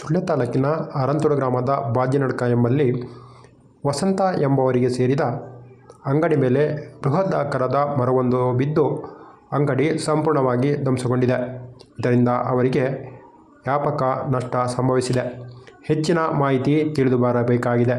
ಸುಳ್ಯ ತಾಲೂಕಿನ ಅರಂತೋಡು ಗ್ರಾಮದ ಬಾಜಿನಡ್ಕ ಎಂಬಲ್ಲಿ ವಸಂತ ಎಂಬುವರಿಗೆ ಸೇರಿದ ಅಂಗಡಿ ಮೇಲೆ ಬೃಹದಾಕಾರದ ಮರವೊಂದು ಬಿದ್ದು ಅಂಗಡಿ ಸಂಪೂರ್ಣವಾಗಿ ಧ್ವಂಸಗೊಂಡಿದೆ. ಇದರಿಂದ ಅವರಿಗೆ ವ್ಯಾಪಕ ನಷ್ಟ ಸಂಭವಿಸಿದೆ. ಹೆಚ್ಚಿನ ಮಾಹಿತಿ ತಿಳಿದು ಬರಬೇಕಾಗಿದೆ